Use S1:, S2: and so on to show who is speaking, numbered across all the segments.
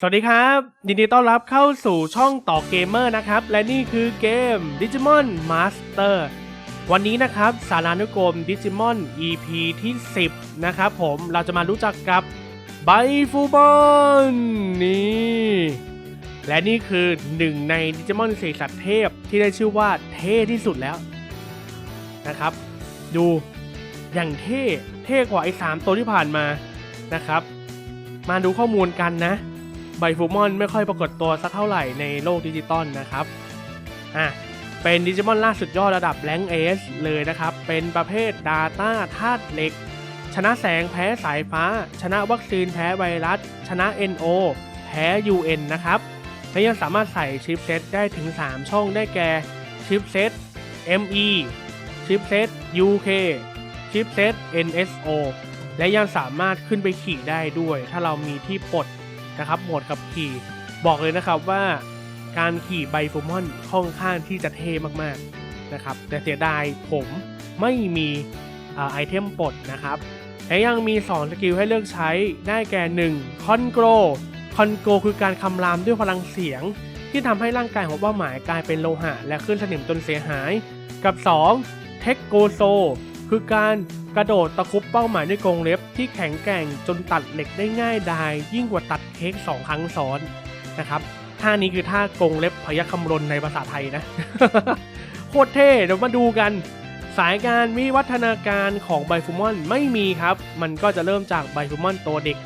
S1: สวัสดีครับ ยินดีต้อนรับเข้าสู่ช่องต่อเกมเมอร์นะครับ และนี่คือเกม Digimon Master วันนี้นะครับ สารานุกรม Digimon EP ที่ 10 นะครับผมเราจะมารู้จักกับไบฟูบอนนี่และนี่คือหนึ่งใน Digimon สี่สัตว์เทพที่ได้ชื่อว่าเท่ที่สุดแล้วนะครับ ดูอย่างเท่เท่กว่าไอ้สามตัวที่ผ่านมานะครับ มาดูข้อมูลกันนะ ไบฟูมอนไม่ค่อยปรากฏตัวสักเท่าไหร่ในโลกดิจิตอลนะครับ อะ เป็นดิจิมอนล่าสุดยอดระดับแรงเอสเลยนะครับ เป็นประเภท Data ธาตุเหล็ก ชนะแสงแพ้สายฟ้า ชนะวัคซีนแพ้ไวรัส ชนะ NO แพ้ UN นะครับและยังสามารถใส่ชิปเซตได้ถึง 3 ช่องได้แก่ชิปเซต ME ชิปเซต UK ชิปเซต NSO และยังสามารถขึ้นไปขี่ได้ด้วย ถ้าเรามีที่ปลด นะครับโหมดขับขี่บอกเลยนะครับว่าการขี่ไบฟูมอนค่อนข้างที่จะเท่มากๆนะครับ แต่เสียดายผมไม่มีอไอเทมปลดนะครับและยังมี 2 สกิลให้เลือกใช้ได้แก่ 1 คอนโกรคอนโกรคือการคำรามด้วยพลังเสียง ที่ทำให้ร่างกายของเป้าหมายกลายเป็นโลหะ และขึ้นสนิมจนเสียหาย กับ 2 เทคโกโซ คือการกระโดดตะคุบเป้าหมายด้วยกรงเล็บที่แข็งแกร่งจนตัดเหล็กได้ง่ายดายยิ่งกว่าตัดเค้กสองครั้งซ้อนนะครับท่านี้คือท่ากรงเล็บพยัคฆ์คำรนในภาษาไทยนะ โคตรเท่เดี๋ยวมาดูกัน สายการวิวัฒนาการของไบฟูมอนไม่มีครับ มันก็จะเริ่มจากไบฟูมอนตัวเด็ก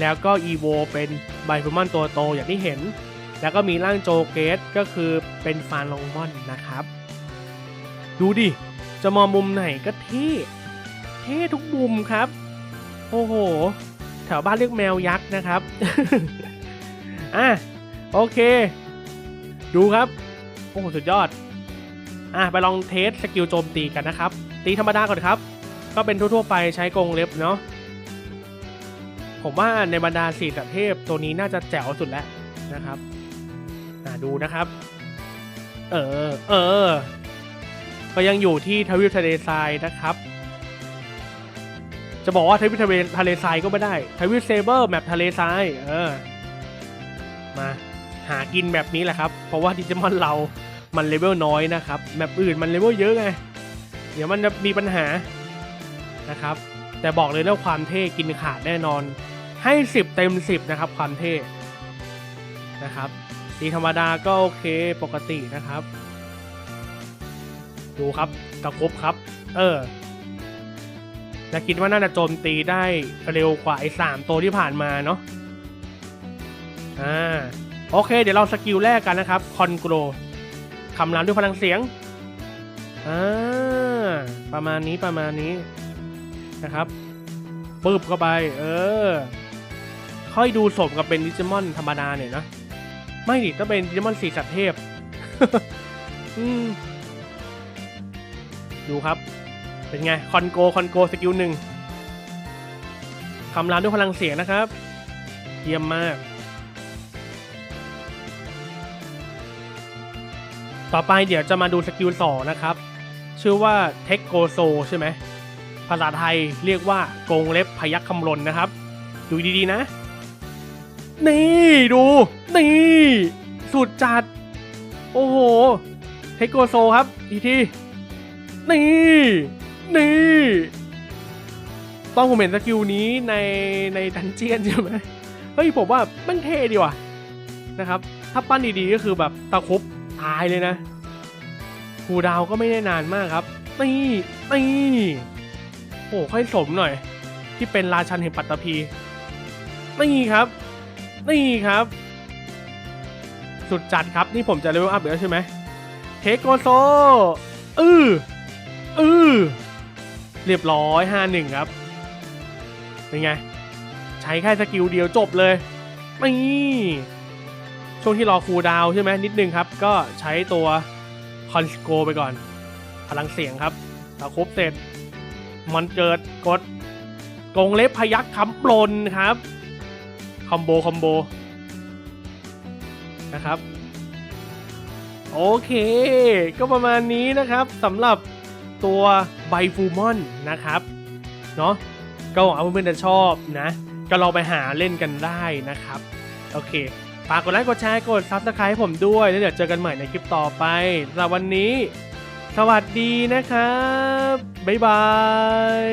S1: แล้วก็อีโวเป็นไบฟูมอนตัวโตอย่างที่เห็น แล้วก็มีร่างโจเกตก็คือเป็นฟานลองมอนนะครับ ดูดิ จะมองมุมไหนก็เท่เท่ทุกมุมครับ โอ้โห แถวบ้านเรียกแมวยักษ์นะครับ อะ โอเค ดูครับ โอ้โห สุดยอด อะ ไปลองเทสสกิลโจมตีกันนะครับ ตีธรรมดาก่อนครับ ก็เป็นทั่วๆไปใช้กรงเล็บเนาะ ผมว่าในบรรดาสี่สัตว์เทพตัวนี้น่าจะแจ๋วสุดแล้วนะครับ อะ ดูนะครับ เออ เออ ก็ยังอยู่ที่ทวิปทะเลทรายนะครับ จะบอกว่าทวิปทะเลทะเลทรายก็ไม่ได้ทวิปเซเบอร์แมปทะเลทรายเออมาหากินแบบนี้แหละครับ เพราะว่าดิจิมอนเรามันเลเวลน้อยนะครับแมปอื่นมันเลเวลเยอะไง เดี๋ยวมันจะมีปัญหานะครับ แต่บอกเลยว่าความเท่กินขาดแน่นอน ให้ 10 เต็ม 10 นะครับ ความเท่นะครับตีธรรมดาก็โอเคปกตินะครับ ดูครับตะครบครับ เออและคิดว่าน่าจะโจมตีได้เร็วกว่าไอ้สามตัวที่ผ่านมาเนาะอ่าโอเค เดี๋ยวเราสกิลแรกกันนะครับคอนโกรคำรามด้วยพลังเสียงอ่าประมาณนี้ประมาณนี้นะครับปึ๊บเข้าไป เออ ค่อยดูสมกับเป็นดิจิมอนธรรมดาเนี่ยนะ ไม่ดิต้องเป็นดิจิมอนสีสัตว์เทพ อืม ดูครับ เป็นไง คอนโก คอนโก สกิลหนึ่งคำรามด้วยพลังเสียงนะครับ เยี่ยมมาก ต่อไปเดี๋ยวจะมาดูสกิลสองนะครับ ชื่อว่าเทคโกโซใช่ไหม ภาษาไทยเรียกว่ากงเล็บพยัคฆ์คำรนนะครับ ดูดีๆนะ นี่ดู นี่ สุดจัด โอ้โห เทคโกโซครับ อีกที นี่ นี่ ต้องผมเห็นสกิลนี้ในในดันเจียนใช่ไหมเฮ้ยผมว่ามันเท่ดีว่ะนะครับ ถ้าปั้นดีๆก็คือแบบตะคบตายเลยนะคูดาวก็ไม่ได้นานมากครับนี่นี่โอ้ค่อยสมหน่อย ที่เป็นราชันแห่งปัตตภีนี่ครับ นี่ครับ สุดจัดครับ นี่ผมจะเลเวลอัพแล้วใช่ไหมเทคโกโซ อือ เออเรียบร้อยห้าหนึ่งครับ เป็นไง ใช้แค่สกิลเดียวจบเลยนี่ช่วงที่รอคูดาวใช่ไหมนิดนึงครับ ก็ใช้ตัวคอนสโกไปก่อน พลังเสียงครับตะครบเสร็จ มันเกิดกดกงเล็บพยักคำปลนครับ คอมโบ คอมโบ นะครับ โอเค ก็ประมาณนี้นะครับสำหรับ ตัวไบฟูมอนนะครับเนาะก็หวังว่าเพื่อนๆจะชอบนะ ก็ลองไปหาเล่นกันได้นะครับ โอเคฝากกดไลค์กดแชร์กดซับสไครต์ให้ผมด้วย แล้วเดี๋ยวเจอกันใหม่ในคลิปต่อไปสำหรับวันนี้ สวัสดีนะครับ บ๊ายบาย